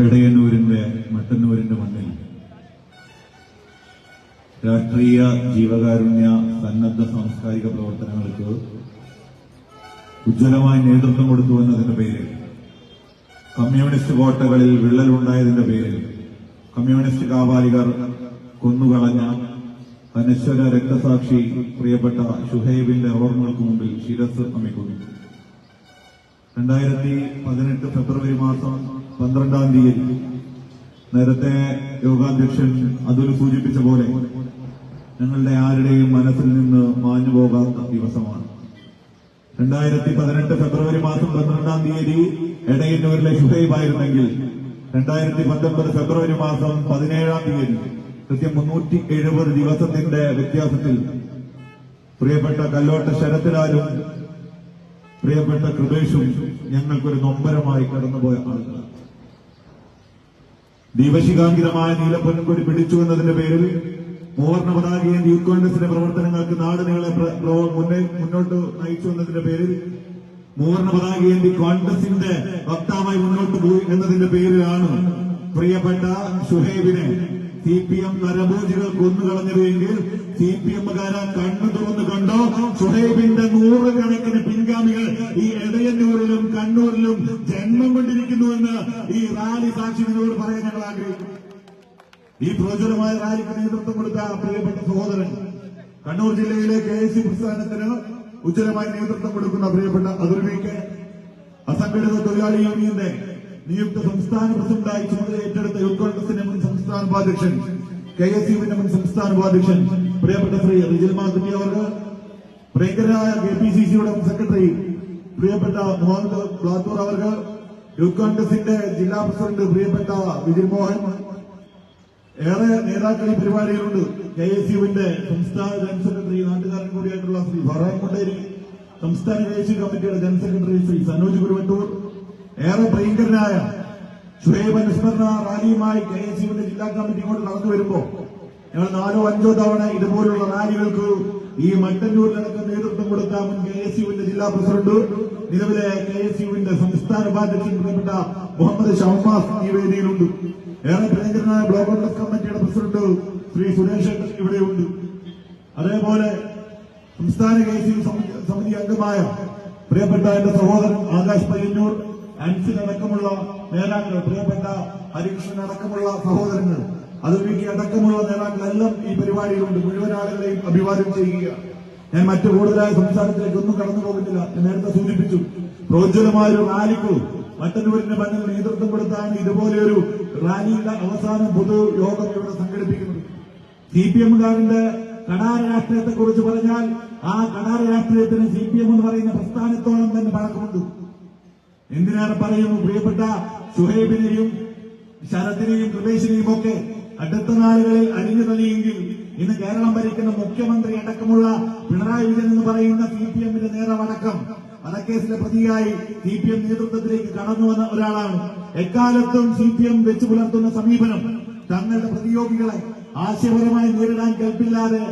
ഇടയന്നൂരിന്റെ മട്ടന്നൂരിന്റെ മണ്ണിൽ രാഷ്ട്രീയ ജീവകാരുണ്യ സന്നദ്ധ സാംസ്കാരിക പ്രവർത്തനങ്ങൾക്ക് ഉജ്ജ്വലമായി നേതൃത്വം കൊടുത്തു എന്നതിന്റെ പേരിൽ കമ്മ്യൂണിസ്റ്റ് കോട്ടകളിൽ വിള്ളലുണ്ടായതിന്റെ പേരിൽ കമ്മ്യൂണിസ്റ്റ് കാവാലികർ കൊന്നുകളഞ്ഞ അനശ്വര രക്തസാക്ഷി പ്രിയപ്പെട്ട ഷുഹൈബിന്റെ ഓർമ്മകൾക്ക് മുമ്പിൽ ശിരസ് നമിക്കുന്നു രണ്ടായിരത്തി പതിനെട്ട് ഫെബ്രുവരി മാസം പന്ത്രണ്ടാം തീയതി നേരത്തെ യോഗാധ്യക്ഷൻ അതിൽ സൂചിപ്പിച്ച പോലെ ഞങ്ങളുടെ ആരുടെയും മനസ്സിൽ നിന്ന് മാഞ്ഞു പോകാത്ത ദിവസമാണ്. രണ്ടായിരത്തി പതിനെട്ട് ഫെബ്രുവരി മാസം പന്ത്രണ്ടാം തീയതി എടയന്നൂരിലെ ഷുഹൈബായിരുന്നെങ്കിൽ രണ്ടായിരത്തി പത്തൊമ്പത് ഫെബ്രുവരി മാസം പതിനേഴാം തീയതി കൃത്യം മുന്നൂറ്റി എഴുപത് ദിവസത്തിന്റെ വ്യത്യാസത്തിൽ പ്രിയപ്പെട്ട കല്ലോട്ട ശരത്തിലാലും പ്രിയപ്പെട്ട കൃപേഷും ഞങ്ങൾക്കൊരു നൊമ്പരമായി കടന്നുപോയ ആളുകൾ ദീപശികാങ്കിതമായ നീലപ്പൊൻകൊടി പിടിച്ചു എന്നതിന്റെ പേരിൽ മൂവർണ പതാകയും യൂത്ത് കോൺഗ്രസിന്റെ പ്രവർത്തനങ്ങൾക്ക് മുന്നേ മുന്നോട്ട് നയിച്ചു എന്നതിന്റെ പേരിൽ മൂവർണ വേണ്ടി കോൺഗ്രസിന്റെ വക്താവായി മുന്നോട്ട് പോയി എന്നതിന്റെ പേരിലാണ് പ്രിയപ്പെട്ട സുഹേബിനെ സി പി എം നരഭോജികൾ കൊന്നുകളഞ്ഞതെങ്കിൽ സി പി എമ്മുകാര കണ്ണു തുറന്നു കണ്ടോ? സുഹേബിന്റെ നൂറുകണക്കിന് പിൻഗാമികൾ ഈ എടയന്നൂരിലും കണ്ണൂരിലും ജന്മം കൊണ്ടിരിക്കുന്നുവെന്ന് ഈ റാലി സാക്ഷി നിങ്ങളോട് പറയാൻ ഞങ്ങൾ ആഗ്രഹിക്കുന്നു. ഈ പ്രോജ്വലമായ റാലിക്ക് നേതൃത്വം കൊടുത്ത പ്രിയപ്പെട്ട സഹോദരൻ കണ്ണൂർ ജില്ലയിലെ കെ എസ് സി പ്രസ്ഥാനത്തിന് ഉജ്ജ്വലമായി നേതൃത്വം കൊടുക്കുന്ന പ്രിയപ്പെട്ട അതിർവിക്ക് അസംഘടിത തൊഴിലാളി യൂണിയന്റെ നിയുക്ത സംസ്ഥാന പ്രസിഡന്റായി ചുമതല ഏറ്റെടുത്ത യൂത്ത് കോൺഗ്രസിന്റെ മുൻ സംസ്ഥാന ഉപാധ്യക്ഷൻ കെ എസ് യുവിന്റെ മുൻ സംസ്ഥാന ഉപാധ്യക്ഷൻ പ്രിയപ്പെട്ട ശ്രീ റിജിൽ മാധുരി അവർക്ക് പ്രിയങ്കരായ കെ പി സി സിയുടെ മുൻ സെക്രട്ടറി പ്രിയപ്പെട്ട മുഹമ്മദ് ബ്ലാത്തൂർ അവർക്ക് യൂത്ത് കോൺഗ്രസിന്റെ ജില്ലാ പ്രസിഡന്റ് പ്രിയപ്പെട്ട വിജിൽ മോഹൻ ഏറെ നേതാക്കൾ ഈ പരിപാടിയിലുണ്ട്. കെ എസ് യുവിന്റെ സംസ്ഥാന ജനറൽ സെക്രട്ടറി നാട്ടുകാരൻ കൂടിയായിട്ടുള്ള ശ്രീ ഫറാൻ കൊണ്ടേരി സംസ്ഥാന കെ എസ് യു കമ്മിറ്റിയുടെ ജനറൽ സെക്രട്ടറി ശ്രീ സനോജ് കുരുവട്ടൂർ ഏറെ ഭയങ്കരനായ ഷുഹൈബ് അനുസ്മരണ റാലിയുമായി കെ എസ് യുവിന്റെ ജില്ലാ കമ്മിറ്റി കൊണ്ട് നടന്നു വരുമ്പോൾ ഞങ്ങൾ നാലോ അഞ്ചോ തവണ ഇതുപോലുള്ള റാലികൾക്ക് ഈ മട്ടന്നൂരിലടക്കം നേതൃത്വം കൊടുത്ത മുൻ കെ എസ് യുവിന്റെ ജില്ലാ പ്രസിഡന്റ് നിലവിലെ കെ എസ് യുവിന്റെ സംസ്ഥാന ഉപാധ്യക്ഷൻ പ്രിയപ്പെട്ട മുഹമ്മദ് ഷഹബാസ് ഈ വേദിയിലുണ്ട്. ഏറെ പ്രിയങ്കരനായ ബ്ലോക്ക് കോൺഗ്രസ് കമ്മിറ്റിയുടെ പ്രസിഡന്റ് ശ്രീ സുരേഷ് ഇവിടെ ഇവിടെയുണ്ട്. അതേപോലെ സംസ്ഥാന കെ എസ് സമിതി അംഗമായ പ്രിയപ്പെട്ട എന്റെ സഹോദരൻ ആകാശ് പയ്യന്നൂർ അൻസിൽ അടക്കമുള്ള നേതാക്കൾ പ്രിയപ്പെട്ട ഹരികൃഷ്ണൻ അടക്കമുള്ള സഹോദരങ്ങൾ അതുപോലെ അടക്കമുള്ള നേതാക്കളെല്ലാം ഈ പരിപാടിയിലുണ്ട്. മുഴുവൻ ആളുകളെയും അഭിവാദ്യം ചെയ്യുക. ഞാൻ മറ്റു കൂടുതലായ സംസ്ഥാനത്തിലേക്ക് ഒന്നും കടന്നു പോകുന്നില്ല നേരത്തെ സൂചിപ്പിച്ചു. പ്രോജ്വലമായ ഒരു റാലിക്ക് മട്ടന്നൂരിന്റെ പറഞ്ഞ നേതൃത്വം കൊടുത്താണ് ഇതുപോലെയൊരു റാലിയുടെ അവസാന പൊതു യോഗം ഇവിടെ സംഘടിപ്പിക്കുന്നത്. സി പി എമ്മുകാരന്റെ കടാര രാഷ്ട്രീയത്തെ കുറിച്ച് പറഞ്ഞാൽ ആ കടാര രാഷ്ട്രീയത്തിന് സി പി എം എന്ന് പറയുന്ന പ്രസ്ഥാനത്തോളം തന്നെ പഴക്കമുണ്ട്. എന്തിനേറെ പറയുന്നു പ്രിയപ്പെട്ട സുഹൈബിനെയും ശരത്തിനെയും കൃപേശിനെയും ഒക്കെ അടുത്ത നാളുകളിൽ അരിഞ്ഞു തള്ളിയെങ്കിൽ ഇന്ന് കേരളം ഭരിക്കുന്ന മുഖ്യമന്ത്രി അടക്കമുള്ള പിണറായി വിജയൻ എന്ന് പറയുന്ന സി പി എമ്മിന്റെ നേതാവടക്കം വധക്കേസിലെ പ്രതിയായി സി പി എം നേതൃത്വത്തിലേക്ക് കടന്നു വന്ന ഒരാളാണ്. എക്കാലത്തും സി പി എം വെച്ചു പുലർത്തുന്ന സമീപനം തങ്ങളുടെ പ്രതിയോഗികളെ ആശയപരമായി നേരിടാൻ കൽപ്പില്ലാതെ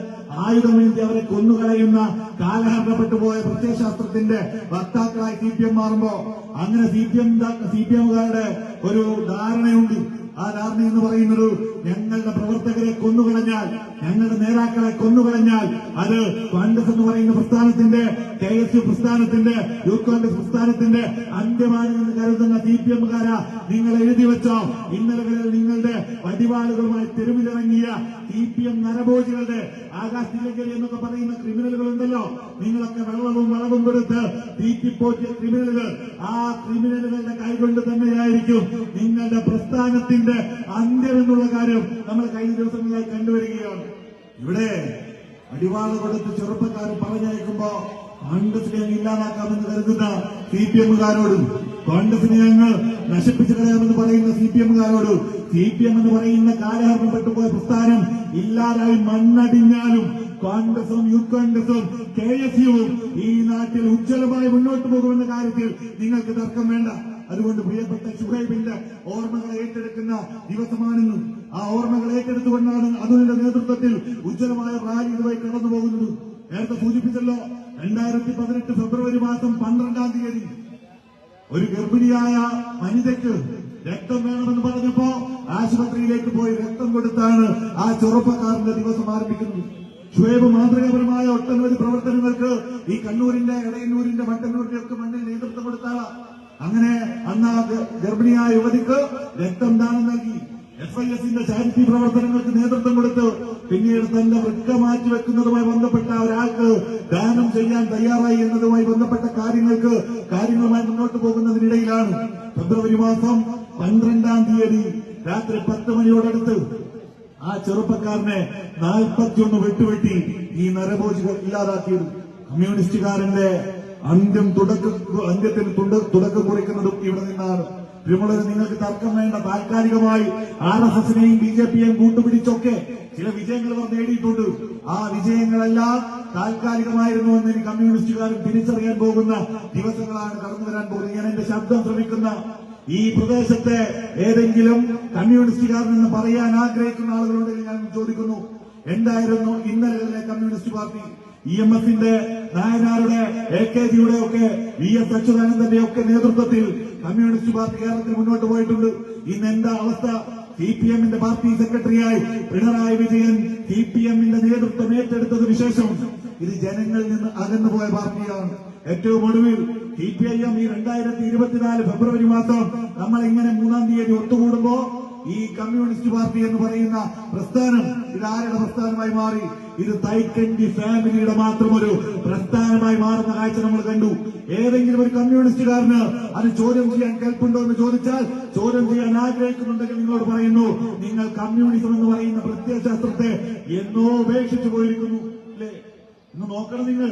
ആയുധമേന്തി അവരെ കൊന്നുകളയുന്ന കാലഹരണപ്പെട്ടു പോയ പ്രത്യയശാസ്ത്രത്തിന്റെ വക്താക്കളായി സി പി എം മാറുമ്പോ അങ്ങനെ C P M C P എമ്മുകാരുടെ ഒരു ധാരണയുണ്ട്. ആ ധാരണ എന്ന് പറയുന്നത് ഞങ്ങളുടെ പ്രവർത്തകരെ കൊന്നുകളഞ്ഞാൽ ഞങ്ങളുടെ നേതാക്കളെ കൊന്നുകളഞ്ഞാൽ അത് കോൺഗ്രസ് എന്ന് പറയുന്ന പ്രസ്ഥാനത്തിന്റെ കെ എസ് യു പ്രസ്ഥാനത്തിന്റെ യൂത്ത് കോൺഗ്രസ് പ്രസ്ഥാനത്തിന്റെ അന്ത്യമാണെന്ന് കരുതുന്ന സി പി എമ്മുകാര നിങ്ങൾ എഴുതി വെച്ചോ. ഇന്നലകളിൽ നിങ്ങളുടെ വടിവാളുകളുമായി തെരുവിലിറങ്ങിയ സി പി എം നരഭോജികളുടെ ആകാശ് തിലകരി എന്നൊക്കെ പറയുന്ന ക്രിമിനലുകളുണ്ടല്ലോ. നിങ്ങളൊക്കെ വെള്ളവും വളവും കൊടുത്ത് തീറ്റിപ്പോറ്റിയ ക്രിമിനലുകൾ ആ ക്രിമിനലുകളുടെ കൈകൊണ്ട് തന്നെയായിരിക്കും നിങ്ങളുടെ പ്രസ്ഥാനത്തിന്റെ അന്ത്യം എന്നുള്ള കാര്യം നമ്മൾ കഴിഞ്ഞ ദിവസങ്ങളായി കണ്ടുവരികയാണ്. ഇവിടെ അടിവാള കൊടുത്ത് ചെറുപ്പക്കാർ പറഞ്ഞയക്കുമ്പോ കോൺഗ്രസിനെ അങ്ങ് ഇല്ലാതാക്കാമെന്ന് കരുതുന്ന സി പി എമ്മുകാരോടും കോൺഗ്രസിനെ ഞങ്ങൾ നശിപ്പിച്ചു കളയാമെന്ന് പറയുന്ന സി പി എമ്മുകാരോടും സി പി എം എന്ന് പറയുന്ന കാലഹരണപ്പെട്ടുപോയ പ്രസ്ഥാനം ഇല്ലാതായി മണ്ണടിഞ്ഞാലും കോൺഗ്രസും യൂത്ത് കോൺഗ്രസും കെ എസ് യുവും ഈ നാട്ടിൽ ഉജ്ജ്വലമായി മുന്നോട്ട് പോകുമെന്ന കാര്യത്തിൽ നിങ്ങൾക്ക് തർക്കം വേണ്ട. അതുകൊണ്ട് പ്രിയപ്പെട്ട ഷുഹൈബിന്റെ ഓർമ്മകളെ ഏറ്റെടുക്കുന്ന ദിവസമാണെന്നും. ആ ഓർമ്മകൾ ഏറ്റെടുത്തുകൊണ്ടാണ് അതുലിന്റെ നേതൃത്വത്തിൽ ഉജ്ജ്വലമായ റാലി ഇതുവഴി കടന്നു പോകുന്നത്. നേരത്തെ സൂചിപ്പിച്ചല്ലോ രണ്ടായിരത്തി പതിനെട്ട് ഫെബ്രുവരി മാസം പന്ത്രണ്ടാം തീയതി. ഒരു ഗർഭിണിയായ വനിതയ്ക്ക് രക്തം വേണമെന്ന് പറഞ്ഞപ്പോ ആശുപത്രിയിലേക്ക് പോയി രക്തം കൊടുത്താണ് ആ ചെറുപ്പക്കാരന്റെ ദിവസം ആരംഭിക്കുന്നത്. ഷുവേബ് മാതൃകാപരമായ ഒട്ടനവധി പ്രവർത്തനങ്ങൾക്ക് ഈ കണ്ണൂരിന്റെ ഇടയന്നൂരിന്റെ മട്ടന്നൂരിന്റെ ഒക്കെ മണ്ണിൽ നേതൃത്വം കൊടുത്ത ആളാ. അങ്ങനെ അന്ന് ആ ഗർഭിണിയായ യുവതിക്ക് രക്തം ദാനം നൽകി. എഫ് ഐ എസിന്റെ ചാരിറ്റി പ്രവർത്തനങ്ങൾക്ക് നേതൃത്വം കൊടുത്ത് പിന്നീട് തന്റെ വൃക്ക മാറ്റിവെക്കുന്നതുമായി ബന്ധപ്പെട്ട ഒരാൾക്ക് ദാനം ചെയ്യാൻ തയ്യാറായി എന്നതുമായി ബന്ധപ്പെട്ട കാര്യങ്ങൾക്ക് കാര്യങ്ങളുമായി മുന്നോട്ട് പോകുന്നതിനിടയിലാണ് ഫെബ്രുവരി മാസം പന്ത്രണ്ടാം തീയതി രാത്രി പത്ത് മണിയോടടുത്ത് ആ ചെറുപ്പക്കാരനെ നാൽപ്പത്തിയൊന്ന് വെട്ടുവെട്ടി ഈ നരഭോജികൾ ഇല്ലാതാക്കിയത്. കമ്മ്യൂണിസ്റ്റുകാരന്റെ അന്ത്യം തുടക്ക അന്ത്യത്തിന് തുടക്കം കുറിക്കുന്നതും ഇവിടെ നിന്നാണ്. പ്രിയമുള്ളവരെ നിങ്ങൾക്ക് തർക്കം വേണ്ട താൽക്കാലികമായി ആർ എസ് എസിനെയും ബി ജെ പിയെയും കൂട്ടുപിടിച്ചൊക്കെ ചില വിജയങ്ങൾ അവർ നേടിയിട്ടുണ്ട്. ആ വിജയങ്ങളെല്ലാം താൽക്കാലികമായിരുന്നു എന്ന് ഇനി കമ്മ്യൂണിസ്റ്റുകാരും തിരിച്ചറിയാൻ പോകുന്ന ദിവസങ്ങളാണ് കടന്നു വരാൻ പോകുന്നത്. ഞാൻ എന്റെ ശബ്ദം ശ്രമിക്കുന്ന ഈ പ്രദേശത്തെ ഏതെങ്കിലും കമ്മ്യൂണിസ്റ്റുകാരൻ എന്ന് പറയാൻ ആഗ്രഹിക്കുന്ന ആളുകളുണ്ടെങ്കിൽ ഞാൻ ചോദിക്കുന്നു എന്തായിരുന്നു ഇന്നലെ കമ്മ്യൂണിസ്റ്റ് പാർട്ടി ഇ എം എഫിന്റെ നായനാരുടെ എ കെ ജിയുടെ ഒക്കെ വി എസ് അച്യുതാനന്ദന്റെ ഒക്കെ നേതൃത്വത്തിൽ കമ്മ്യൂണിസ്റ്റ് പാർട്ടി കേരളത്തിൽ മുന്നോട്ട് പോയിട്ടുണ്ട്. ഇന്ന് എന്താ അവസ്ഥ? സി പി എമ്മിന്റെ പാർട്ടി സെക്രട്ടറിയായി പിണറായി വിജയൻ സി പി എമ്മിന്റെ നേതൃത്വം ഏറ്റെടുത്തതിനു ശേഷം ഇത് ജനങ്ങളിൽ നിന്ന് അകന്നുപോയ പാർട്ടിയാണ്. ഏറ്റവും ഒടുവിൽ സി പി ഐ എം ഈ രണ്ടായിരത്തി ഇരുപത്തിനാല് ഫെബ്രുവരി മാസം നമ്മൾ ഇങ്ങനെ മൂന്നാം തീയതി ഒത്തുകൂടുമ്പോ ഈ കമ്മ്യൂണിസ്റ്റ് പാർട്ടി എന്ന് പറയുന്ന പ്രസ്ഥാനം ഇത് ആരുടെ പ്രസ്ഥാനമായി മാറി? ഇത് തൈക്കണ്ടി ഫാമിലിയുടെ മാത്രം ഒരു പ്രസ്ഥാനമായി മാറുന്ന കാഴ്ച നമ്മൾ കണ്ടു. ഏതെങ്കിലും ഒരു കമ്മ്യൂണിസ്റ്റുകാരന് അത് ചോദ്യം ചെയ്യാൻ കേൾപ്പുണ്ടോ എന്ന് ചോദിച്ചാൽ ചോദ്യം ചെയ്യാൻ ആഗ്രഹിക്കുന്നുണ്ടെങ്കിൽ നിങ്ങളോട് പറയുന്നു നിങ്ങൾ കമ്മ്യൂണിസം എന്ന് പറയുന്ന പ്രത്യയശാസ്ത്രത്തെ എന്നോ ഉപേക്ഷിച്ചു പോയിരിക്കുന്നു. അല്ലേ? ഇന്ന് നോക്കണം നിങ്ങൾ.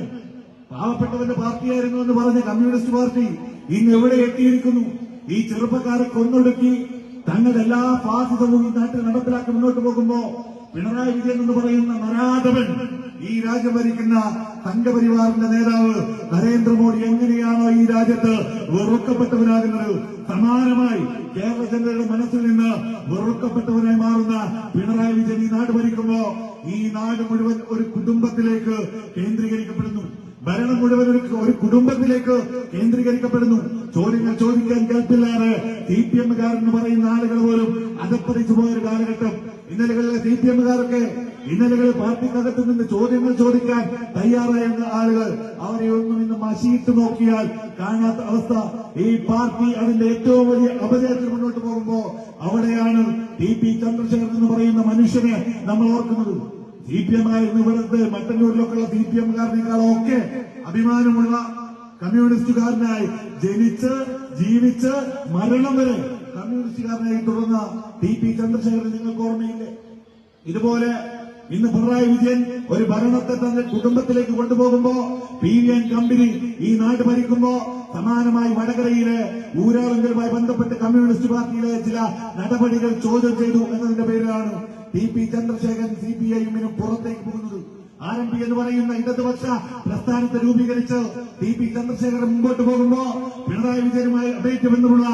പാവപ്പെട്ടവന്റെ പാർട്ടിയായിരുന്നു എന്ന് പറഞ്ഞ കമ്മ്യൂണിസ്റ്റ് പാർട്ടി ഇന്ന് എവിടെ എത്തിയിരിക്കുന്നു? ഈ ചെറുപ്പക്കാരെ കൊന്നൊടുക്കി തങ്ങളുടെ എല്ലാ ഫാസിസവും ഈ നാട്ടിൽ നടപ്പിലാക്കി മുന്നോട്ട് പോകുമ്പോ പിണറായി വിജയൻ എന്ന് പറയുന്ന നരാധവൻ ഈ രാജ്യം ഭരിക്കുന്ന സംഘപരിവാറിന്റെ നേതാവ് നരേന്ദ്രമോദി എങ്ങനെയാണോ ഈ രാജ്യത്ത് വെറുക്കപ്പെട്ടവനാകുന്നത്? സമാനമായി കേരള ജനതയുടെ മനസ്സിൽ നിന്ന് വെറുക്കപ്പെട്ടവനായി മാറുന്ന പിണറായി വിജയൻ ഈ നാട് ഭരിക്കുമ്പോ ഈ നാട് മുഴുവൻ ഒരു കുടുംബത്തിലേക്ക് കേന്ദ്രീകരിക്കപ്പെടുന്നു. ഭരണം മുഴുവൻ ഒരു കുടുംബത്തിലേക്ക് കേന്ദ്രീകരിക്കപ്പെടുന്നു. ചോദ്യങ്ങൾ ചോദിക്കാൻ കേൾപ്പില്ലാതെ സി പി എമ്മുകാരെന്ന് പറയുന്ന ആളുകൾ പോലും അതപ്പതിച്ചു പോയൊരു കാലഘട്ടം. ഇന്നലകളിലെ സി പി എമ്മുകാരൊക്കെ ഇന്നലകളിൽ പാർട്ടിക്കകത്ത് നിന്ന് ചോദ്യങ്ങൾ ചോദിക്കാൻ തയ്യാറായ ആളുകൾ അവരെ ഒന്നും ഇന്ന് മഷിയിട്ട് നോക്കിയാൽ കാണാത്ത അവസ്ഥ. ഈ പാർട്ടി അതിന്റെ ഏറ്റവും വലിയ അപജയത്തിൽ മുന്നോട്ട് പോകുമ്പോ അവിടെയാണ് ടി പി ചന്ദ്രശേഖരൻ എന്ന് പറയുന്ന മനുഷ്യനെ നമ്മൾ ഓർക്കുന്നത്. സി പി എം ആയിരുന്നു ഇവിടുത്തെ. മട്ടന്നൂരിലൊക്കെയുള്ള സി പി എംകാരനേക്കാളൊക്കെ അഭിമാനമുള്ള കമ്മ്യൂണിസ്റ്റുകാരനായി ജനിച്ച് ജീവിച്ച് മരണം വരെ കമ്മ്യൂണിസ്റ്റുകാരനായി തുടർന്ന ടി പി ചന്ദ്രശേഖരൻ നിങ്ങൾക്ക് ഓർമ്മയില്ലേ? ഇതുപോലെ ഇന്ന് പിണറായി വിജയൻ ഒരു ഭരണത്തെ തന്റെ കുടുംബത്തിലേക്ക് കൊണ്ടുപോകുമ്പോ പി വി എൻ കമ്പനി ഈ നാട് ഭരിക്കുമ്പോ സമാനമായി വടകരയിലെ ഊരാളുകളുമായി ബന്ധപ്പെട്ട് കമ്മ്യൂണിസ്റ്റ് പാർട്ടിയിലെ ചില നടപടികൾ ചോദ്യം ചെയ്തു എന്നതിന്റെ പേരിലാണ് T P Chandrasekharan C P ഐഎമ്മിനും പുറത്തേക്ക് പോകുന്നത്. ആർ എം പി എന്ന് പറയുന്ന ഇടതുപക്ഷ പ്രസ്ഥാനത്തെ രൂപീകരിച്ച് ടി പി ചന്ദ്രശേഖരൻ മുമ്പോട്ട് പോകുമ്പോ പിണറായി വിജയനുമായി അപേക്ഷ ബന്ധമുള്ള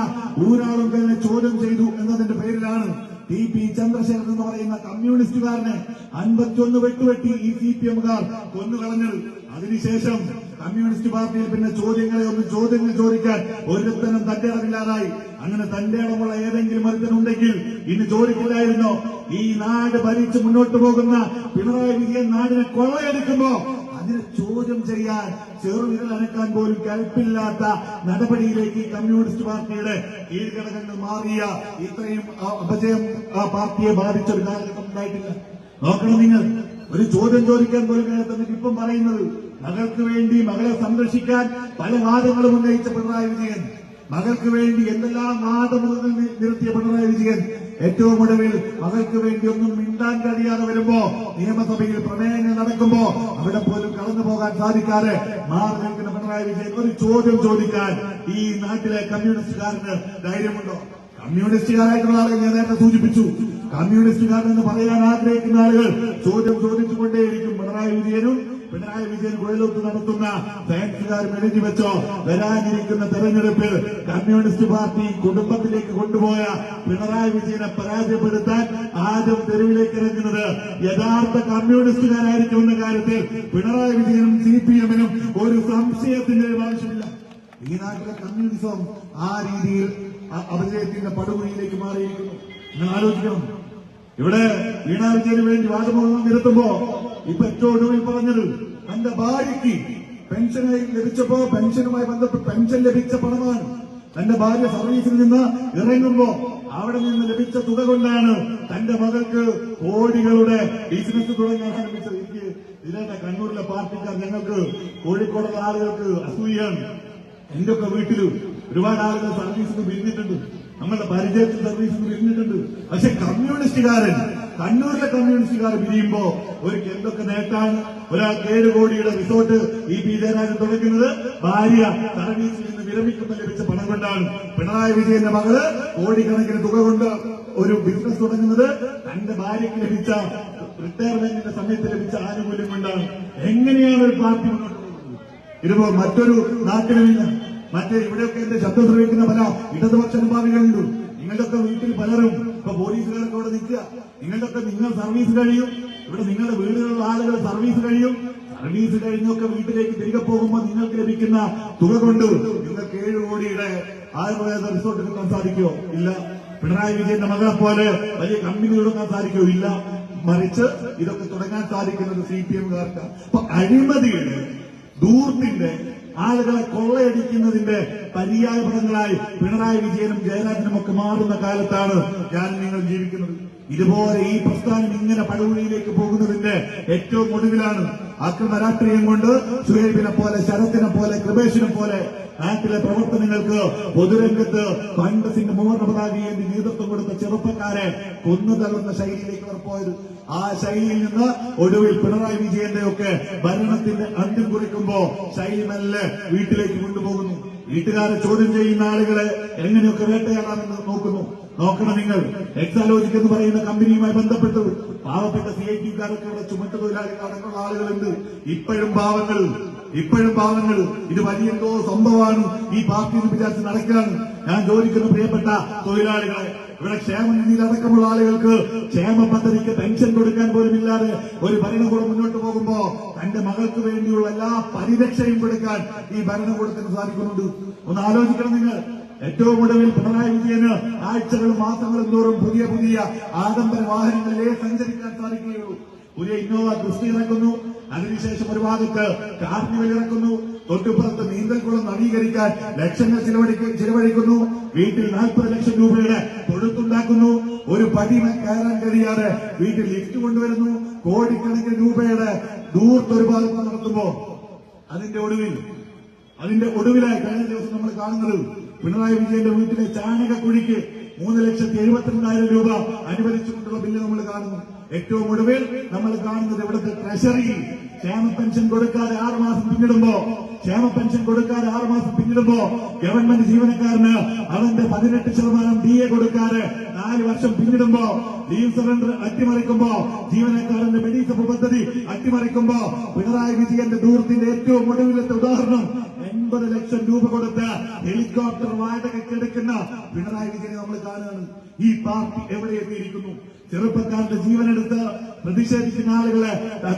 ചോദ്യം ചെയ്തു എന്നതിന്റെ പേരിലാണ് ടി പി ചന്ദ്രശേഖരൻ എന്ന് പറയുന്ന കമ്മ്യൂണിസ്റ്റുകാരനെ അൻപത്തിയൊന്ന് വെട്ടുവെട്ടി ഈ സി പി എമ്മുകാർ കൊന്നുകളഞ്ഞത് അതിനുശേഷം കമ്മ്യൂണിസ്റ്റ് പാർട്ടിയിൽ പിന്നെ ചോദ്യങ്ങളെ ഒന്ന് ചോദ്യങ്ങൾ ചോദിക്കാൻ ഒരുത്തനും തന്റെ ഇടമില്ലാതായി അങ്ങനെ തന്റെ ഇടമുള്ള ഏതെങ്കിലും ഒരുത്തനുണ്ടെങ്കിൽ ഇന്ന് ചോദിക്കില്ലായിരുന്നോ ഈ നാട് ഭരിച്ച് മുന്നോട്ട് പോകുന്ന പിണറായി വിജയൻ നാടിനെ കൊള്ളയെടുക്കുമ്പോ അതിനെ ചോദ്യം ചെയ്യാൻ ചെറുവിരൽ അനക്കാൻ പോലും കൽപ്പില്ലാത്ത നടപടിയിലേക്ക് കമ്മ്യൂണിസ്റ്റ് പാർട്ടിയുടെ കീഴ്ഘടകങ്ങൾ മാറിയ ഇത്രയും അപജയം ആ പാർട്ടിയെ ബാധിച്ച ഒരു കാലഘട്ടം ഉണ്ടായിട്ടില്ല. നോക്കണം നിങ്ങൾ. ഒരു ചോദ്യം ചോദിക്കാൻ പോലും കഴിയാത്ത ഇപ്പം പറയുന്നത് മകൾക്ക് വേണ്ടി മകളെ സംരക്ഷിക്കാൻ പല വാദങ്ങളും ഉന്നയിച്ച പിണറായി വിജയൻ. മകൾക്ക് വേണ്ടി എന്തെല്ലാം വാദമുഖങ്ങൾ നിർത്തിയ പിണറായി വിജയൻ. ഏറ്റവും ഒടുവിൽ അവർക്ക് വേണ്ടി ഒന്നും മിണ്ടാൻ കഴിയാതെ വരുമ്പോ നിയമസഭയിൽ പ്രമേയങ്ങൾ നടക്കുമ്പോ അവിടെ പോലും കടന്നു പോകാൻ സാധിക്കാതെ മാറി പിണറായി വിജയൻ ഒരു ചോദ്യം ചോദിക്കാൻ ഈ നാട്ടിലെ കമ്മ്യൂണിസ്റ്റുകാരന് ധൈര്യമുണ്ടോ? കമ്മ്യൂണിസ്റ്റുകാരായിട്ടുള്ള ആളുകൾ ഞാൻ നേരത്തെ സൂചിപ്പിച്ചു. കമ്മ്യൂണിസ്റ്റുകാരൻ എന്ന് പറയാൻ ആഗ്രഹിക്കുന്ന ആളുകൾ ചോദ്യം ചോദിച്ചുകൊണ്ടേയിരിക്കും പിണറായി വിജയനും പിണറായി വിജയൻ കുഴലൂത്ത് നടത്തുന്ന ഫാൻസുകാർ മെഴുതി വെച്ചോ വരാനിരിക്കുന്ന തെരഞ്ഞെടുപ്പിൽ കമ്മ്യൂണിസ്റ്റ് പാർട്ടി കുടുംബത്തിലേക്ക് കൊണ്ടുപോയ പിണറായി വിജയനെ പരാജയപ്പെടുത്താൻ ആദ്യം തെരുവിലേക്ക് ഇറങ്ങുന്നത് യഥാർത്ഥ കമ്മ്യൂണിസ്റ്റുകാരായിരിക്കുമെന്ന കാര്യത്തിൽ പിണറായി വിജയനും സി പി എമ്മിനും ഒരു സംശയത്തിന്റെ ആവശ്യമില്ല. ഈ നാട്ടിലെ കമ്മ്യൂണിസം ആ രീതിയിൽ അഭിനയത്തിന്റെ പടുകുഴിയിലേക്ക് മാറിയിരിക്കുന്നു. നിങ്ങൾ ആലോചിക്കണം ഇവിടെ വീണാ വിജയന് വേണ്ടി വാദമുഖം നിരത്തുമ്പോ ഇപ്പൊ ഏറ്റവും ഒടുവിൽ പറഞ്ഞത്? തന്റെ ഭാര്യയ്ക്ക് പെൻഷനായി ലഭിച്ചപ്പോ പെൻഷനുമായി ബന്ധപ്പെട്ട് പെൻഷൻ ലഭിച്ച പണമാണ്. തന്റെ ഭാര്യ സർവീസിൽ നിന്ന് ഇറങ്ങുമ്പോ അവിടെ നിന്ന് ലഭിച്ച തുക കൊണ്ടാണ് തന്റെ മകൾക്ക് കോടികളുടെ ബിസിനസ് തുടങ്ങാൻ ശ്രമിച്ചത്. എനിക്ക് ഇതിലെ കണ്ണൂരിലെ പാർട്ടിക്കാർ ഞങ്ങൾക്ക് കോഴിക്കോടുള്ള ആളുകൾക്ക് അസൂയാണ് എന്റെ ഒക്കെ വീട്ടിൽ ഒരുപാട് ആളുകൾ സർവീസിന് പിരിഞ്ഞിട്ടുണ്ട് നമ്മളുടെ പരിചയത്തിൽ സർവീസ് ഇരുന്നിട്ടുണ്ട് പക്ഷെ കമ്മ്യൂണിസ്റ്റുകാരൻ കണ്ണൂരിലെ കമ്മ്യൂണിസ്റ്റുകാർ പിരിയുമ്പോ ഒരു എന്തൊക്കെ നേട്ടാണ് ഒരാൾ ഏഴ് കോടിയുടെ റിസോർട്ട് ഇ പി ജയരാജൻ തുടങ്ങുന്നത് ഭാര്യ സർവീസിൽ നിന്ന് വിരമിക്കുമ്പോൾ ലഭിച്ച പണം കൊണ്ടാണ്. പിണറായി വിജയന്റെ മകൾ കോടിക്കണക്കിന് തുക കൊണ്ട് ഒരു ബിസിനസ് തുടങ്ങുന്നത്. തന്റെ ഭാര്യയ്ക്ക് ലഭിച്ച റിട്ടയർമെന്റിന്റെ സമയത്ത് ലഭിച്ച ആനുകൂല്യം കൊണ്ടാണ്. എങ്ങനെയാണ് ഒരു പാർട്ടി മുന്നോട്ട് പോകുന്നത്? ഇതിപ്പോ മറ്റൊരു നാട്ടിലുമില്ല മറ്റേ ഇവിടെയൊക്കെ എന്റെ ശബ്ദം ശ്രമിക്കുന്ന പല ഇടതുപക്ഷ അനുഭാവികളുണ്ട് നിങ്ങളുടെയൊക്കെ വീട്ടിൽ പലരും ഇപ്പൊ പോലീസുകാരൊക്കെ ഇവിടെ നിൽക്കുക. നിങ്ങളുടെയൊക്കെ നിങ്ങൾ സർവീസ് കഴിയും. ഇവിടെ നിങ്ങളുടെ വീടുകളിലുള്ള ആളുകൾ സർവീസ് കഴിയും. സർവീസ് കഴിഞ്ഞൊക്കെ വീട്ടിലേക്ക് തിരികെ പോകുമ്പോൾ നിങ്ങൾക്ക് ലഭിക്കുന്ന തുക കൊണ്ട് നിങ്ങൾക്ക് ഏഴ് കോടിയുടെ ആയുർവേദ റിസോർട്ട് കിട്ടാൻ സാധിക്കുമോ? ഇല്ല. പിണറായി വിജയന്റെ മകളെ പോലെ വലിയ കമ്പനി തുടങ്ങാൻ സാധിക്കുമോ? ഇല്ല. മറിച്ച് ഇതൊക്കെ തുടങ്ങാൻ സാധിക്കുന്നത് സി പി എമ്മുകാർക്ക് അപ്പൊ അഴിമതിയുടെ ദൂർത്തിന്റെ ആളുകളെ കൊള്ളയടിക്കുന്നതിന്റെ പര്യായപദങ്ങളായി പിണറായി വിജയനും ജയരാജനും ഒക്കെ മാറുന്ന കാലത്താണ് ഞാൻ നിങ്ങൾ ജീവിക്കുന്നത്. ഇതുപോലെ ഈ പ്രസ്ഥാനം ഇങ്ങനെ പടുകുഴിയിലേക്ക് പോകുന്നതിന്റെ ഏറ്റവും ഒടുവിലാണ് അക്രമ രാഷ്ട്രീയം കൊണ്ട് സുഹേബിനെ പോലെ ശരത്തിനെ പോലെ കൃപേഷിനെ പോലെ നാട്ടിലെ പ്രവർത്തനങ്ങൾക്ക് പൊതുരംഗത്ത് കോൺഗ്രസിന്റെ മൂവർണ പതാകയേന്തി നേതൃത്വം കൊടുത്ത ചെറുപ്പക്കാരെ കൊന്നു തള്ളുന്ന ശൈലിയിലേക്ക് അവർ പോയത്. ആ ശൈലിയിൽ നിന്ന് ഒടുവിൽ പിണറായി വിജയന്റെ ഒക്കെ ഭരണത്തിന്റെ അന്ത്യം കുറിക്കുമ്പോ ശൈലി മെല്ലെ വീട്ടിലേക്ക് കൊണ്ടുപോകുന്നു. വീട്ടുകാരെ ചോദ്യം ചെയ്യുന്ന ആളുകളെ എങ്ങനെയൊക്കെ വേട്ടയാടാമെന്ന് നോക്കുന്നു. നോക്കണം നിങ്ങൾ. എക്സാലോജിക് എന്ന് പറയുന്ന കമ്പനിയുമായി ബന്ധപ്പെട്ട് പാവപ്പെട്ട സി ഐ ടിക്കാരൊക്കെ ഇവിടെ ചുമട്ട് തൊഴിലാളികൾ അടക്കമുള്ള ആളുകളുണ്ട്. ഇപ്പോഴും പാവങ്ങൾ ഇപ്പോഴും പാവങ്ങൾ. ഇത് വലിയ എന്തോ സംഭവമാണ്. ഈ പാർട്ടി വിചാരിച്ച് നടക്കുകയാണ്. ഞാൻ ജോലിക്കുന്ന പ്രിയപ്പെട്ട തൊഴിലാളികളെ ഇവിടെ ക്ഷേമനിധിയിൽ അടക്കമുള്ള ആളുകൾക്ക് ക്ഷേമ പദ്ധതിക്ക് പെൻഷൻ കൊടുക്കാൻ പോലും ഇല്ലാതെ ഒരു ഭരണകൂടം മുന്നോട്ട് പോകുമ്പോ തന്റെ മകൾക്ക് വേണ്ടിയുള്ള എല്ലാ പരിരക്ഷയും കൊടുക്കാൻ ഈ ഭരണകൂടത്തിന് സാധിക്കുന്നുണ്ട്. ഒന്ന് ആലോചിക്കണം നിങ്ങൾ. ഏറ്റവും ഒടുവിൽ പിണറായി വിജയന് ആഴ്ചകളും മാസങ്ങളും തോറും പുതിയ പുതിയ ആഡംബര വാഹനങ്ങളിലേ സഞ്ചരിക്കാൻ സാധിക്കുകയുള്ളൂ. പുതിയ ഇന്നോവ ക്രിസ്റ്റി ഇറക്കുന്നു. അതിനുശേഷം ഒരു ഭാഗത്ത് കാർണിവൽ ഇറക്കുന്നു. തൊട്ടുപുറത്ത് നീന്തൽക്കുളം നവീകരിക്കാൻ ലക്ഷങ്ങൾ ചിലവഴിക്കുന്നു. വീട്ടിൽ നാൽപ്പത് ലക്ഷം രൂപയുടെ തൊഴുത്തുണ്ടാക്കുന്നു ഒരു പടി കയറാൻ കഴിയാതെ വീട്ടിൽ ലിഫ്റ്റ് കൊണ്ടുവരുന്നു. കോടിക്കണക്കിന് രൂപയുടെ ദൂർത്തൊരു ഭാഗത്ത് നടത്തുമ്പോ അതിന്റെ ഒടുവിൽ അതിന്റെ ഒടുവിലായി കഴിഞ്ഞ ദിവസം നമ്മൾ കാണുന്നത് പിണറായി വിജയന്റെ വീട്ടിലെ ചാണകക്കുഴിക്ക് മൂന്ന് ലക്ഷത്തി എഴുപത്തിരണ്ടായിരം രൂപ അനുവദിച്ചുകൊണ്ടുള്ള ബില്ല് നമ്മൾ കാണുന്നു. ഏറ്റവും ഒടുവിൽ നമ്മൾ കാണുന്നത് ഇവിടുത്തെ ട്രഷറിയിൽ ക്ഷേമ പെൻഷൻ കൊടുക്കാതെ ആറ് മാസം പിന്നിടുമ്പോ ക്ഷേമ പെൻഷൻ കൊടുക്കാതെ ആറ് മാസം പിന്നിടുമ്പോ ഗവൺമെന്റ് ജീവനക്കാരന് അവന്റെ പതിനെട്ട് ശതമാനം ഡി എ കൊടുക്കാതെ നാല് വർഷം പിന്നിടുമ്പോ ലീവ് സറണ്ടർ അട്ടിമറിക്കുമ്പോ ജീവനക്കാരന്റെ മെഡിസപ്പ് പദ്ധതി അട്ടിമറിക്കുമ്പോ പിണറായി വിജയന്റെ ദൂരത്തിന്റെ ഏറ്റവും ഒടുവിലത്തെ ഉദാഹരണം എൺപത് ലക്ഷം രൂപ കൊടുത്ത് ഹെലികോപ്റ്റർ വാടകയ്ക്കെടുക്കുന്ന പിണറായി വിജയനെ നമ്മൾ കാണുകയാണ്. ഈ പാർട്ടി എവിടെ എത്തിയിരിക്കുന്നു? ചെറുപ്പക്കാരുടെ ജീവനെടുത്ത് പ്രതിഷേധിക്കുന്ന ആളുകളെ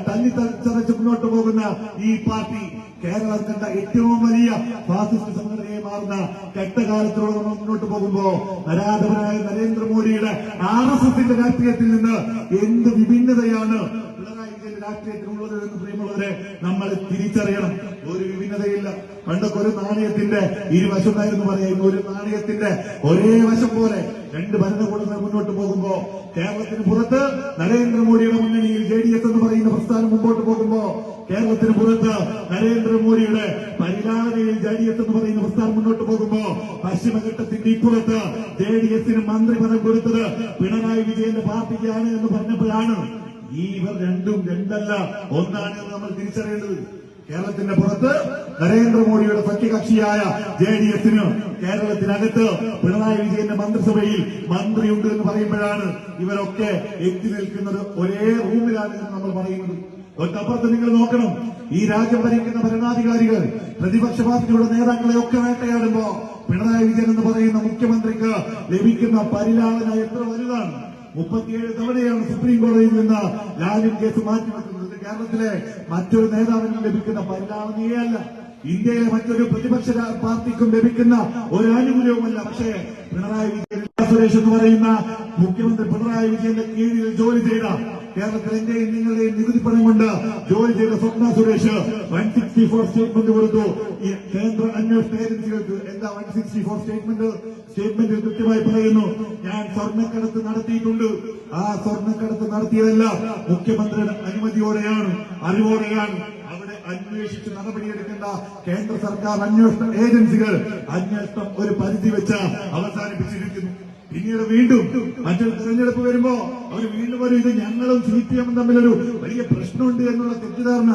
തല്ലി ചതച്ച് മുന്നോട്ട് പോകുന്ന ഈ പാർട്ടി കേരളം കണ്ട ഏറ്റവും വലിയ ഫാസിസ്റ്റ് സംഘടനയെ മാറുന്ന ഘട്ടകാലത്തോളം നമ്മൾ മുന്നോട്ട് പോകുമ്പോ നരാധപനായ നരേന്ദ്രമോദിയുടെ ആർ എസ് എസിന്റെ രാഷ്ട്രീയത്തിൽ നിന്ന് എന്ത് വിഭിന്നതയാണ് രാഷ്ട്രീയത്തിനുള്ളത് പ്രിയമുള്ളവരെ നമ്മൾ തിരിച്ചറിയണം. ഒരു വിഭിന്നതയില്ല. പണ്ടൊക്കെ ഒരു നാണയത്തിന്റെ ഇരുവശത്തായിരുന്നു പറയാം. ഒരു നാണയത്തിന്റെ ഒരേ വശം പോലെ രണ്ട് ഭരണകൂടങ്ങൾ മുന്നോട്ട് പോകുമ്പോ കേരളത്തിന് പുറത്ത് നരേന്ദ്രമോദിയുടെ മുന്നണിയിൽ ജെ ഡി എസ് എന്ന് പറയുന്ന പ്രസ്ഥാനം മുമ്പോട്ട് പോകുമ്പോ കേരളത്തിന് പുറത്ത് നരേന്ദ്രമോദിയുടെ പരിലാതയിൽ ജെ ഡി എസ് എന്ന് പറയുന്ന പ്രസ്ഥാനം മുന്നോട്ട് പോകുമ്പോ പശ്ചിമഘട്ടത്തിന്റെ ഇപ്പുറത്ത് ജെ ഡി എസിന് മന്ത്രിപദം കൊടുത്തത് പിണറായി വിജയന്റെ പാർട്ടിക്കാണ് എന്ന് പറഞ്ഞപ്പോഴാണ് ഈ ഇവർ രണ്ടും രണ്ടല്ല. ഒന്നാണ് നമ്മൾ തിരിച്ചറിയേണ്ടത്. കേരളത്തിന്റെ പുറത്ത് നരേന്ദ്രമോദിയുടെ സഖ്യകക്ഷിയായ ജെ ഡി എസിന് കേരളത്തിനകത്ത് പിണറായി വിജയന്റെ മന്ത്രിസഭയിൽ മന്ത്രിയുണ്ട് എന്ന് പറയുമ്പോഴാണ് ഇവരൊക്കെ എത്തി നിൽക്കുന്നത് ഒരേ റൂമിലാണ് എന്ന് നമ്മൾ പറയുന്നത്. തൊട്ടപ്പുറത്ത് നിങ്ങൾ നോക്കണം. ഈ രാജ്യം ഭരിക്കുന്ന ഭരണാധികാരികൾ പ്രതിപക്ഷ പാർട്ടിയുടെ നേതാക്കളെ ഒക്കെ വേട്ടയാടുമ്പോ പിണറായി വിജയൻ എന്ന് പറയുന്ന മുഖ്യമന്ത്രിക്ക് ലഭിക്കുന്ന പരിലാളന എത്ര വലുതാണ്? മുപ്പത്തിയേഴ് തവണയാണ് സുപ്രീം കോടതിയിൽ നിന്ന് ലാലിൻ കേസ് മാറ്റിവെക്കുന്നത്. കേരളത്തിലെ മറ്റൊരു നേതാവിനും ലഭിക്കുന്ന പരിലാളനയല്ല ഇന്ത്യയിലെ മറ്റൊരു പ്രതിപക്ഷ പാർട്ടിക്കും ലഭിക്കുന്ന ഒരു ആനുകൂല്യവുമല്ല. പക്ഷേ പിണറായി വിജയൻ സുരേഷ് എന്ന് പറയുന്ന മുഖ്യമന്ത്രി പിണറായി വിജയന്റെ കീഴിൽ ജോലി ചെയ്ത കേരളത്തിൽ എന്റെയും നിങ്ങളുടെയും നികുതി പണം കൊണ്ട് ജോലി ചെയ്ത Swapna Suresh one sixty four statement കൊടുത്തു. കേന്ദ്ര അന്വേഷണ ഏജൻസികൾക്ക് എന്താ one sixty four statement statement കൃത്യമായി പറയുന്നു. ഞാൻ സ്വർണക്കടത്ത് നടത്തിയിട്ടുണ്ട്. ആ സ്വർണക്കടത്ത് നടത്തിയതെല്ലാം മുഖ്യമന്ത്രിയുടെ അനുമതിയോടെയാണ് അറിവോടെയാണ് അവിടെ അന്വേഷിച്ച് നടപടിയെടുക്കേണ്ട കേന്ദ്ര സർക്കാർ അന്വേഷണ ഏജൻസികൾ അന്വേഷണം ഒരു പരിധി വെച്ച് അവസാനിപ്പിച്ചിരിക്കുന്നു. പിന്നീട് വീണ്ടും മറ്റൊരു തെരഞ്ഞെടുപ്പ് വരുമ്പോ അവർ വീണ്ടും പറയും ഇത് ഞങ്ങളും സി പി എമ്മും തമ്മിലൊരു വലിയ പ്രശ്നമുണ്ട് എന്നുള്ള തെറ്റിദ്ധാരണ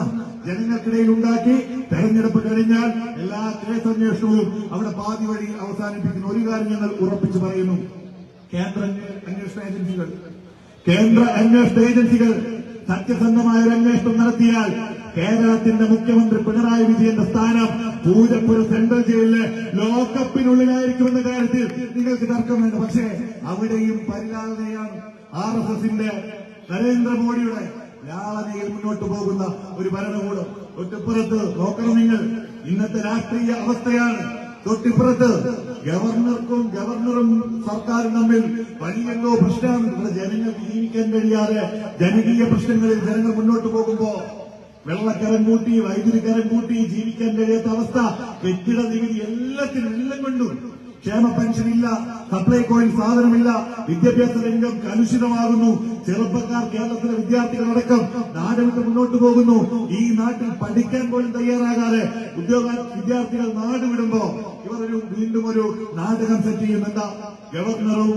ജനങ്ങൾക്കിടയിൽ ഉണ്ടാക്കി തെരഞ്ഞെടുപ്പ് കഴിഞ്ഞാൽ എല്ലാ കേസന്വേഷണവും അവിടെ പാതി വഴി അവസാനിപ്പിക്കുന്ന ഒരു കാര്യം ഞങ്ങൾ ഉറപ്പിച്ചു പറയുന്നു. കേന്ദ്ര അന്വേഷണ ഏജൻസികൾ. കേന്ദ്ര അന്വേഷണ ഏജൻസികൾ സത്യസന്ധമായ ഒരു അന്വേഷണം നടത്തിയാൽ കേരളത്തിന്റെ മുഖ്യമന്ത്രി പിണറായി വിജയന്റെ സ്ഥാനം പൂജപ്പുര സെൻട്രൽ ജയിലിലെ ലോക്കപ്പിനുള്ളിലായിരിക്കുമെന്ന കാര്യത്തിൽ നിങ്ങൾക്ക് തർക്കം വേണ്ട. പക്ഷേ അവിടെയും പരിലാളനയാണ് ആർ എസ് എസിന്റെ നരേന്ദ്രമോദിയുടെ ലാളനയിൽ മുന്നോട്ട് പോകുന്ന ഒരു ഭരണകൂടം. തൊട്ടിപ്പുറത്ത് നോക്കണം നിങ്ങൾ. ഇന്നത്തെ രാഷ്ട്രീയ അവസ്ഥയാണ്. തൊട്ടിപ്പുറത്ത് ഗവർണർക്കും ഗവർണറും സർക്കാരും തമ്മിൽ വലിയെന്തോ പ്രശ്നമാണ് ജനങ്ങൾക്ക് ജീവിക്കാൻ കഴിയാതെ ജനകീയ പ്രശ്നങ്ങളിൽ ജനങ്ങൾ മുന്നോട്ട് പോകുമ്പോ വെള്ളക്കരം കൂട്ടി വൈദ്യുതി കരം കൂട്ടി ജീവിക്കാൻ കഴിയാത്ത അവസ്ഥ കെട്ടിട നികുതി എല്ലാത്തിനും എല്ലാം കൊണ്ടും. ക്ഷേമ പെൻഷൻ ഇല്ല സപ്ലൈകോയിൽ സാധനമില്ല വിദ്യാഭ്യാസ രംഗം കലുഷിതമാകുന്നു. ചെറുപ്പക്കാർ കേരളത്തിലെ വിദ്യാർത്ഥികളടക്കം നാട് വിട്ട് മുന്നോട്ട് പോകുന്നു. ഈ നാട്ടിൽ പഠിക്കാൻ പോലും തയ്യാറാകാതെ ഉദ്യോഗ വിദ്യാർത്ഥികൾ നാട് വിടുമ്പോ ഇവർ ഒരു വീണ്ടും ഒരു നാടകം സെറ്റ് ചെയ്യുന്നു എന്താ? ഗവർണറും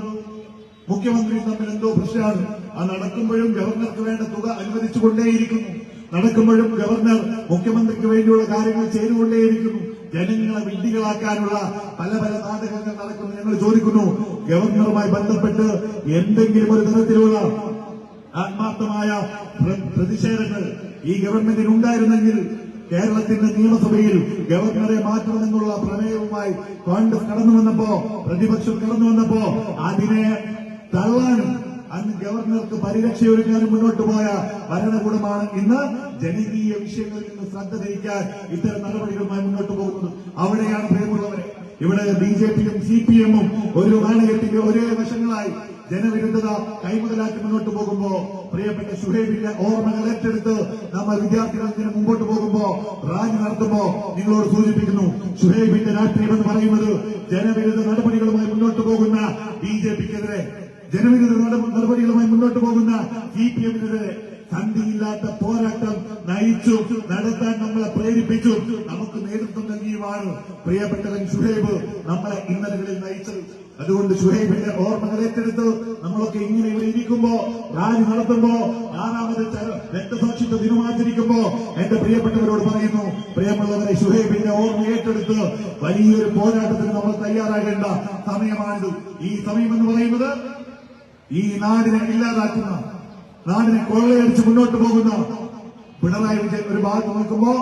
മുഖ്യമന്ത്രിയും തമ്മിൽ എന്തോ പ്രശ്നമാണ്. ആ നടക്കുമ്പോഴും ഗവർണർക്ക് വേണ്ട തുക അനുവദിച്ചുകൊണ്ടേയിരിക്കുന്നു. നടക്കുമ്പോഴും ഗവർണർ മുഖ്യമന്ത്രിക്ക് വേണ്ടിയുള്ള കാര്യങ്ങൾ ചെയ്തുകൊണ്ടേയിരിക്കുന്നു. ജനങ്ങളെ വിഡ്ഢികളാക്കാനുള്ള പല പല നാടകങ്ങൾ നടക്കുന്നു. ഞങ്ങൾ ചോദിക്കുന്നു ഗവർണറുമായി ബന്ധപ്പെട്ട് എന്തെങ്കിലും ഒരു തരത്തിലുള്ള ആത്മാർത്ഥമായ പ്ര- പ്രതിഷേധങ്ങൾ ഈ ഗവൺമെന്റിന് ഉണ്ടായിരുന്നെങ്കിൽ കേരളത്തിന്റെ നിയമസഭയിൽ ഗവർണറെ മാറ്റണമെന്നുള്ള പ്രമേയവുമായി കോൺഗ്രസ് കടന്നു വന്നപ്പോ പ്രതിപക്ഷം കടന്നു വന്നപ്പോ അതിനെ തള്ളാനും അന്ന് ഗവർണർക്ക് പരിരക്ഷയൊരുക്കാനും മുന്നോട്ട് പോയ ഭരണകൂടമാണ് ഇന്ന് ജനകീയ വിഷയങ്ങളിൽ നിന്ന് ശ്രദ്ധ തിരിക്കാൻ ഇത്തരം നടപടികളുമായി മുന്നോട്ട് പോകുന്നത്. അവിടെയാണ് പ്രിയമുള്ളവരെ ഇവിടെ ബി ജെ പിയും സി പി എമ്മും ഒരു നാണയത്തിന്റെ ഒരേ വശങ്ങളായി ജനവിരുദ്ധത കൈമുതലാക്കി മുന്നോട്ട് പോകുമ്പോ പ്രിയപ്പെട്ട സുഹേബിന്റെ ഓർമ്മകൾ ഏറ്റെടുത്ത് നമ്മൾ വിദ്യാർത്ഥികൾ മുമ്പോട്ട് പോകുമ്പോ റാലി നടത്തുമ്പോ നിങ്ങളോട് സൂചിപ്പിക്കുന്നു സുഹേബിന്റെ രാഷ്ട്രീയം എന്ന് പറയുന്നത് ജനവിരുദ്ധ നടപടികളുമായി മുന്നോട്ട് പോകുന്ന ബി ജെ പിക്കെതിരെ ജനവിരുദ്ധ നട- നടപടികളുമായി മുന്നോട്ട് പോകുന്ന സി പി എമ്മിനെതിരെ സന്ധിയില്ലാത്ത പോരാട്ടം നയിച്ചു നടത്താൻ നമ്മളെ പ്രേരിപ്പിച്ചു. നമുക്ക് നേതൃത്വം നൽകിയുമാണ് പ്രിയപ്പെട്ടവൻ സുഹൈബ് നമ്മളെ ഇന്നലകളിൽ നയിച്ചത്. അതുകൊണ്ട് സുഹൈബിന്റെ ഓർമ്മകൾ ഏറ്റെടുത്ത് നമ്മളൊക്കെ ഇങ്ങനെ ഇവിടെ ഇരിക്കുമ്പോ റാലി നടത്തുമ്പോ ആറാമത് രക്തസാക്ഷിത്വ രക്തസാക്ഷിത്വ ദിനമാചരിക്കുമ്പോ എന്റെ പ്രിയപ്പെട്ടവരോട് പറയുന്നു പ്രിയമുള്ളവരെ സുഹൈബിന്റെ ഓർമ്മ ഏറ്റെടുത്ത് വലിയൊരു പോരാട്ടത്തിന് നമ്മൾ തയ്യാറാകേണ്ട സമയമാണിത്. ഈ സമയം എന്ന് പറയുന്നത് ഈ നാടിനെ ഇല്ലാതാക്കുന്ന. നാടിനെ കൊള്ളയടിച്ച് മുന്നോട്ട് പോകുന്ന. പിണറായി വിജയൻ ഒരു ഭാഗത്ത് നോക്കുമ്പോ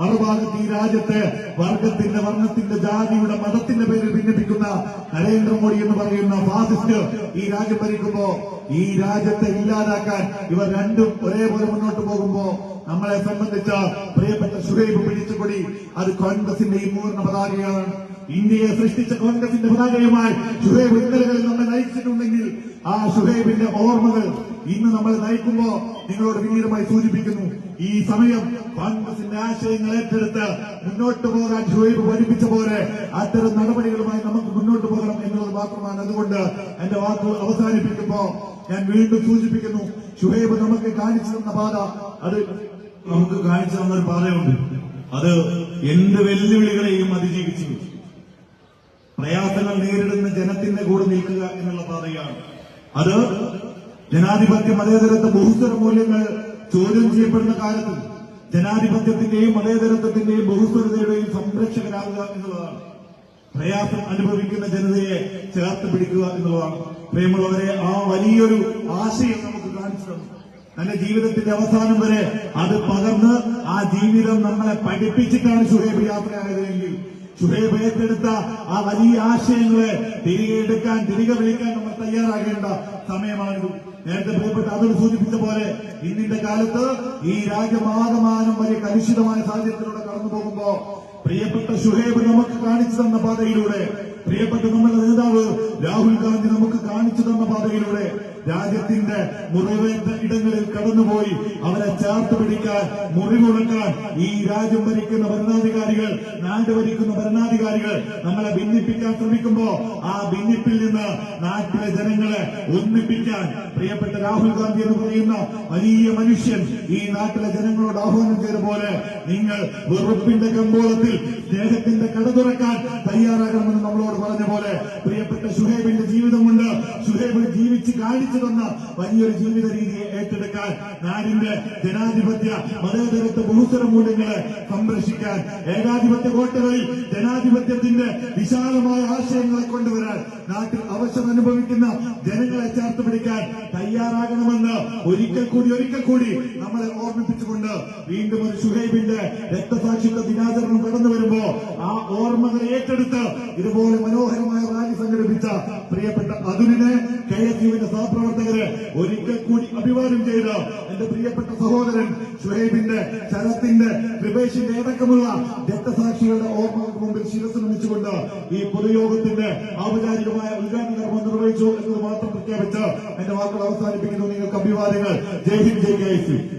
മറുഭാഗത്ത് ഈ രാജ്യത്തെ വർഗത്തിന്റെ വർണത്തിന്റെ ജാതിയുടെ മതത്തിന്റെ പേരിൽ ഭിന്നിപ്പിക്കുന്ന നരേന്ദ്രമോദി എന്ന് പറയുന്ന ഫാസിസ്റ്റ് ഈ രാജ്യം ഭരിക്കുമ്പോ ഈ രാജ്യത്തെ ഇല്ലാതാക്കാൻ ഇവർ രണ്ടും ഒരേപോലെ മുന്നോട്ട് പോകുമ്പോ നമ്മളെ സംബന്ധിച്ച പ്രിയപ്പെട്ട സുഹൈബ് പിടിച്ചുപൊടി അത് കോൺഗ്രസിന്റെ ഈ മൂർണ പതാകയാണ്. ഇന്ത്യയെ സൃഷ്ടിച്ച കോൺഗ്രസിന്റെ പതാകയുമായി സുഹൈബ് ഇന്നലകളിൽ നമ്മെ നയിച്ചിട്ടുണ്ടെങ്കിൽ ആ ഷുഹൈബിന്റെ ഓർമ്മകൾ ഇന്ന് നമ്മൾ നയിക്കുമ്പോ നിങ്ങളോട് വിനീതമായി സൂചിപ്പിക്കുന്നു. ഈ സമയം കോൺഗ്രസിന്റെ ആശയങ്ങൾ ഏറ്റെടുത്ത് മുന്നോട്ട് പോകാൻ ഷുഹൈബ് പഠിപ്പിച്ച പോലെ അത്തരം നടപടികളുമായി നമുക്ക് മുന്നോട്ട് പോകണം എന്നുള്ളത് മാത്രമാണ്. അതുകൊണ്ട് എന്റെ വാക്കുകൾ അവസാനിപ്പിക്കുമ്പോ ഞാൻ വീണ്ടും സൂചിപ്പിക്കുന്നു ഷുഹൈബ് നമുക്ക് കാണിച്ചു തന്ന പാത അത് നമുക്ക് കാണിച്ചു തന്ന ഒരു പാതയുണ്ട്. അത് എന്ത് വെല്ലുവിളികളെയും അതിജീവിച്ചു. പ്രയാസങ്ങൾ നേരിടുന്ന ജനത്തിന്റെ കൂടെ നിൽക്കുക എന്നുള്ള പാതയാണ്. അത് ജനാധിപത്യ മതേതരത്വ ബഹുസ്വര മൂല്യങ്ങൾ ചോദ്യം ചെയ്യപ്പെടുന്ന കാലത്ത് ജനാധിപത്യത്തിന്റെയും മതേതരത്വത്തിന്റെയും ബഹുസ്വരതയുടെയും സംരക്ഷകരാകുക എന്നുള്ളതാണ്. പ്രയാസം അനുഭവിക്കുന്ന ജനതയെ ചേർത്ത് പിടിക്കുക എന്നുള്ളതാണ്. പ്രേമുള്ളവരെ ആ വലിയൊരു ആശയം നമുക്ക് കാണിച്ചു തന്നു. തന്റെ ജീവിതത്തിന്റെ അവസാനം വരെ അത് പകർന്ന് ആ ജീവിതം നമ്മളെ പഠിപ്പിച്ചിട്ടാണ് സുഹേബ് യാത്രയായതെങ്കിൽ ഷുഹൈബ് ഏറ്റെടുത്ത ആ വലിയ ആശയങ്ങളെ തിരികെ എടുക്കാൻ തിരികെ വിളിക്കാൻ നമ്മൾ തയ്യാറാകേണ്ട സമയമാണിത്. നേരത്തെ പ്രിയപ്പെട്ട അതിൽ സൂചിപ്പിച്ച പോലെ ഇന്നിന്റെ കാലത്ത് ഈ രാജ്യമാകമാനം വലിയ കലുഷിതമായ സാഹചര്യത്തിലൂടെ കടന്നു പോകുമ്പോ പ്രിയപ്പെട്ട ഷുഹൈബ് നമുക്ക് കാണിച്ചു തന്ന പാതയിലൂടെ പ്രിയപ്പെട്ട നമ്മുടെ നേതാവ് രാഹുൽ ഗാന്ധി നമുക്ക് കാണിച്ചു തന്ന പാതയിലൂടെ രാജ്യത്തിന്റെ മുറിവേറ്റ ഇടങ്ങളിൽ കടന്നുപോയി അവരെ ചേർത്ത് പിടിക്കാൻ മുറിവുണക്കാൻ ഈ രാജ്യം ഭരിക്കുന്ന ഭരണാധികാരികൾ നാട് ഭരിക്കുന്ന ഭരണാധികാരികൾ നമ്മളെ ഭിന്നിപ്പിക്കാൻ ശ്രമിക്കുമ്പോ ആ ഭിന്നിപ്പിൽ നിന്ന് നാട്ടിലെ ജനങ്ങളെ ഒന്നിപ്പിക്കാൻ പ്രിയപ്പെട്ട രാഹുൽ ഗാന്ധി എന്ന് പറയുന്ന വലിയ മനുഷ്യൻ ഈ നാട്ടിലെ ജനങ്ങളോട് ആഹ്വാനം ചെയ്ത പോലെ നിങ്ങൾ വെറുപ്പിന്റെ കമ്പോളത്തിൽ സ്നേഹത്തിന്റെ കട തുറക്കാൻ തയ്യാറാകണമെന്ന് നമ്മളോട് പറഞ്ഞ പോലെ പ്രിയപ്പെട്ട സുഹേബിന്റെ ജീവിതമുണ്ട് സുഹേബ് ജീവിച്ച് കാണിച്ചു തന്ന വലിയൊരു ജീവിത രീതിയെ ഏറ്റെടുക്കാൻ നാടിന്റെ ജനാധിപത്യ മതേതരത്വ ബഹുസ്വര മൂല്യങ്ങളെ സംരക്ഷിക്കാൻ ഏകാധിപത്യ കോട്ടകളിൽ ജനാധിപത്യത്തിന്റെ വിശാലമായ ആശയങ്ങളെ കൊണ്ടുവരാൻ നാട്ടിൽ അവശം അനുഭവിക്കുന്ന ജനങ്ങളെ ചേർത്ത് പിടിക്കാൻ തയ്യാറാകണമെന്ന് ഒരിക്കൽ കൂടി ഒരിക്കൽ കൂടി നമ്മളെ ഓർമ്മിപ്പിച്ചുകൊണ്ട് വീണ്ടും ഒരു സുഹൈബിന്റെ രക്തസാക്ഷിത്വ ദിനാചരണം കടന്നു വരുമ്പോ ആ ഓർമ്മകൾ ഏറ്റെടുത്ത് ഇതുപോലെ മനോഹരമായ റാലി സംഘടിപ്പിച്ച പ്രിയപ്പെട്ട അതുലിനെ കെ എസ് യുവിന്റെ സഹപ്രവർത്തകരെ ഒരിക്കൽ കൂടി അഭിവാദ്യം ചെയ്ത എന്റെ പ്രിയപ്പെട്ട സഹോദരൻ ഷുഹൈബിന്റെ ശരത്തിന്റെ കൃപേഷിന്റെ അടക്കമുള്ള രക്തസാക്ഷികളുടെ ഓർമ്മകൾക്ക് മുമ്പിൽ ശിരസ് നമിച്ചുകൊണ്ട് ഈ പൊതുയോഗത്തിന്റെ ഔപചാരികമായ ഉദ്ഘാടന കർമ്മം നിർവഹിച്ചു എന്നത് മാത്രം പ്രഖ്യാപിച്ച് എന്റെ വാക്കുകൾ അവസാനിപ്പിക്കുന്നു. നിങ്ങൾക്ക് അഭിവാദ്യങ്ങൾ. ജയ് ഹിന്ദ് ജയ് കെ